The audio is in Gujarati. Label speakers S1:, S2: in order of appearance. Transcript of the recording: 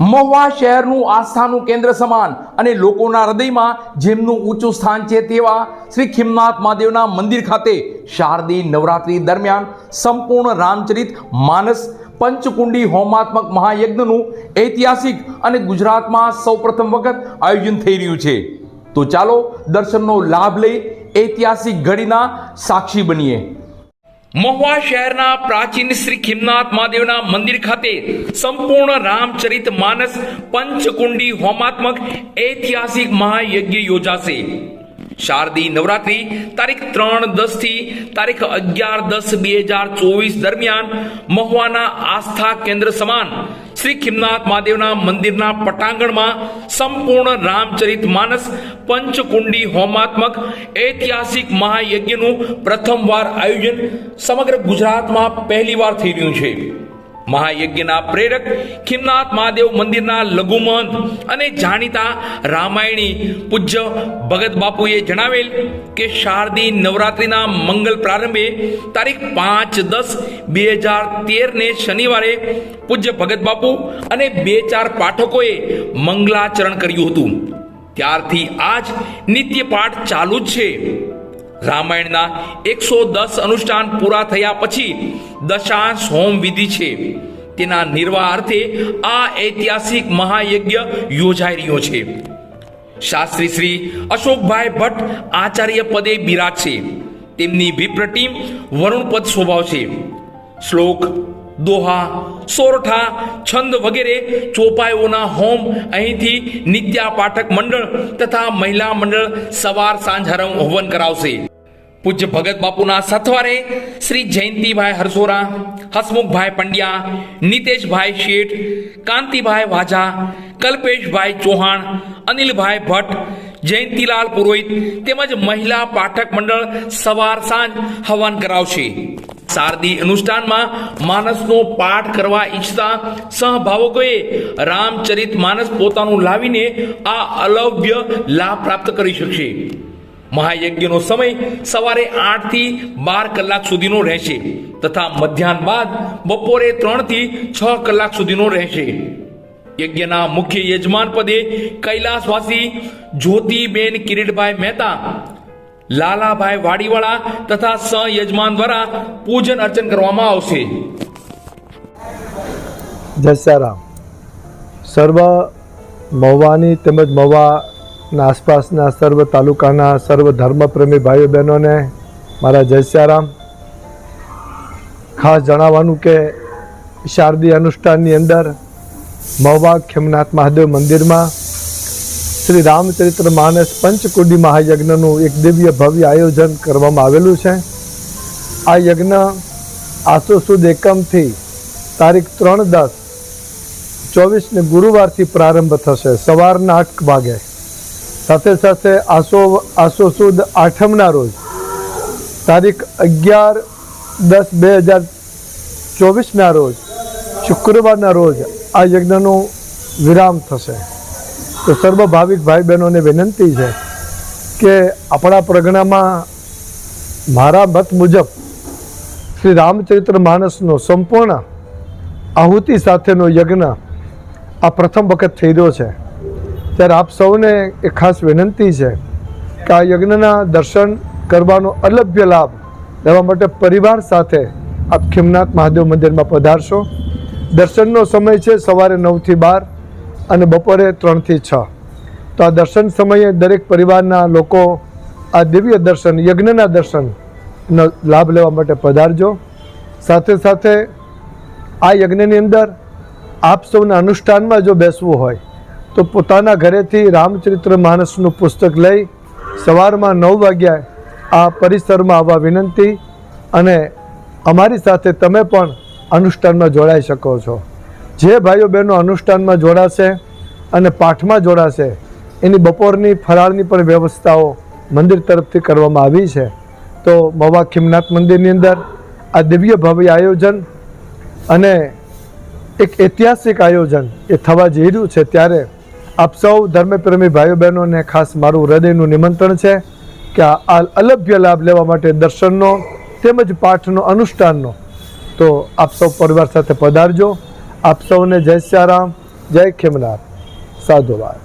S1: મહુવા શહેરનું આસ્થાનું કેન્દ્ર સમાન અને લોકોના હૃદયમાં જેમનું ઊંચું સ્થાન છે તેવા શ્રી ખિમનાથ મહાદેવના મંદિર ખાતે શારદી નવરાત્રી દરમિયાન સંપૂર્ણ રામચરિત માનસ પંચકુંડી હોમાત્મક મહાયજ્ઞનું ઐતિહાસિક અને ગુજરાતમાં સૌપ્રથમ વખત આયોજન થઈ રહ્યું છે. તો ચાલો દર્શનનો લાભ લઈ ઐતિહાસિક ઘડીના સાક્ષી બનીએ. મહુવા શહેરના પ્રાચીન શ્રી ખિમનાથ મહાદેવના મંદિર ખાતે સંપૂર્ણ રામચરિત માનસ પંચકુંડી હોમાત્મક ઐતિહાસિક મહાયજ્ઞ યોજાશે. શારદી નવરાત્રી તારીખ ત્રણ દસથી તારીખ અગિયાર દસ બે હજાર ચોવીસ દરમિયાન મહુવાના આસ્થા કેન્દ્ર સમાન શ્રી ખિમનાથ મહાદેવના મંદિરના પટાંગણમાં સંપૂર્ણ રામચરિત માનસ, પંચકુંડી હોમાત્મક, ઐતિહાસિક મહાયજ્ઞનું પ્રથમવાર આયોજન સમગ્ર ગુજરાતમાં પહેલીવાર થઈ રહ્યું છે. મહાયજ્ઞના પ્રેરક ખિમનાથ મહાદેવ મંદિરના લઘુમંત અને જાણીતા રામાયણી પૂજ્ય ભગત બાપુએ જણાવેલ કે શારદી નવરાત્રિના મંગલ પ્રારંભે તારીખ પાંચ દસ બે હજાર તેરને શનિવારે પૂજ્ય ભગત બાપુ અને બે ચાર પાઠકોએ મંગલાચરણ કર્યું હતું. ત્યારથી આજ નિત્ય પાઠ ચાલુ જ છે. રામાયણના એકસો દસ અનુષ્ઠાન પૂરા થયા પછી દશાંશ હોમ વિધિ છે. તેના નિર્વાહ અર્થે આ ઐતિહાસિક મહાયજ્ઞ યોજાઈ રહ્યો છે. શાસ્ત્રી શ્રી અશોકભાઈ ભટ્ટ આચાર્ય પદે બિરાજ છે. તેમની વિપ્ર ટીમ વરુણપદ સ્વભાવ છે. શ્લોક, દોહા, સોરઠા, છંદ વગેરે ચોપાઈઓના હોમ અહીંથી નિત્યા પાઠક મંડળ તથા મહિલા મંડળ સવાર સાંજ હવન કરાવશે. પૂજ્ય ભગત બાપુના સથવારે શ્રી જયંતિભાઈ હરસોરા, હસમુખભાઈ પંડ્યા, નીતેશભાઈ શેઠ, કાંતિભાઈ વાજા, કલ્પેશભાઈ ચૌહાણ, અનિલભાઈ ભટ્ટ, જયંતિલાલ પુરોહિત તેમજ મહિલા પાઠક મંડળ સવાર સાંજ હવન કરાવશે. શારદી અનુષ્ઠાનમાં માનસનો પાઠ કરવા ઈચ્છતા સહભાવકોએ રામચરિત માનસ પોતાનું લાવીને આ અલભ્ય લાભ પ્રાપ્ત કરી શકશે. મહાયજ્ઞનો સમય સવારે આઠથી બાર કલાક સુધીનો રહેશે તથા મધ્યાહન બાદ બપોરે ત્રણથી છ કલાક સુધીનો રહેશે. યજ્ઞના મુખ્ય યજમાન પદે કૈલાસવાસી જ્યોતિબેન કિરીટભાઈ મહેતા, લાલાભાઈ વાડીવાળા તથા સહયજમાન દ્વારા પૂજન અર્ચન કરવામાં આવશે.
S2: જય સારામ સર્વ મહુવાની તેમજ મહુવાના આસપાસના સર્વ તાલુકાના સર્વ ધર્મપ્રેમી ભાઈઓ બહેનોને મારા જય શ્યારામ ખાસ જણાવવાનું કે શારદી અનુષ્ઠાનની અંદર મહુવા ખેમનાથ મહાદેવ મંદિરમાં શ્રી રામચરિત્ર માનસ પંચકુંડી મહાયજ્ઞનું એક દિવ્ય ભવ્ય આયોજન કરવામાં આવેલું છે. આ યજ્ઞ આસો સુદ એકમથી તારીખ ત્રણ દસ ચોવીસને ગુરુવારથી પ્રારંભ થશે, સવારના આઠ વાગે. સાથે સાથે આસો આસો સુદ આઠમના રોજ તારીખ અગિયાર દસ બે હજાર ચોવીસના રોજ શુક્રવારના રોજ આ યજ્ઞનું વિરામ થશે. તો સર્વ ભાવિક ભાઈ બહેનોને વિનંતી છે કે આપણા પ્રગણામાં મારા મત મુજબ શ્રી રામચરિત્ર માનસનો સંપૂર્ણ આહુતિ સાથેનો યજ્ઞ આ પ્રથમ વખત થઈ રહ્યો છે. ત્યારે આપ સૌને એક ખાસ વિનંતી છે કે આ યજ્ઞના દર્શન કરવાનો અલભ્ય લાભ લેવા માટે પરિવાર સાથે આપ ખિમનાથ મહાદેવ મંદિરમાં પધારશો. દર્શનનો સમય છે સવારે નવથી બાર અને બપોરે ત્રણથી છ. તો આ દર્શન સમયે દરેક પરિવારના લોકો આ દિવ્ય દર્શન, યજ્ઞના દર્શનનો લાભ લેવા માટે પધારજો. સાથે સાથે આ યજ્ઞની અંદર આપ સૌના અનુષ્ઠાનમાં જો બેસવું હોય તો પોતાના ઘરેથી રામચરિત્ર માનસનું પુસ્તક લઈ સવારમાં નવ વાગ્યા આ પરિસરમાં આવવા વિનંતી અને અમારી સાથે તમે પણ અનુષ્ઠાનમાં જોડાઈ શકો છો. જે ભાઈઓ બહેનો અનુષ્ઠાનમાં જોડાશે અને પાઠમાં જોડાશે, એની બપોરની ફરાળની પણ વ્યવસ્થાઓ મંદિર તરફથી કરવામાં આવી છે. તો મવા ખિમનાથ મંદિરની અંદર આ દિવ્ય ભવ્ય આયોજન અને એક ઐતિહાસિક આયોજન એ થવા જઈ રહ્યું છે ત્યારે આપ સૌ ધર્મપ્રેમી ભાઈઓ બહેનોને ખાસ મારું હૃદયનું નિમંત્રણ છે કે આ અલભ્ય લાભ લેવા માટે દર્શનનો તેમજ પાઠનો અનુષ્ઠાનનો તો આપ સૌ પરિવાર સાથે પધારજો. આપ સૌને જય શ્યારામ જય ખીમનાથ. સાધુવાદ.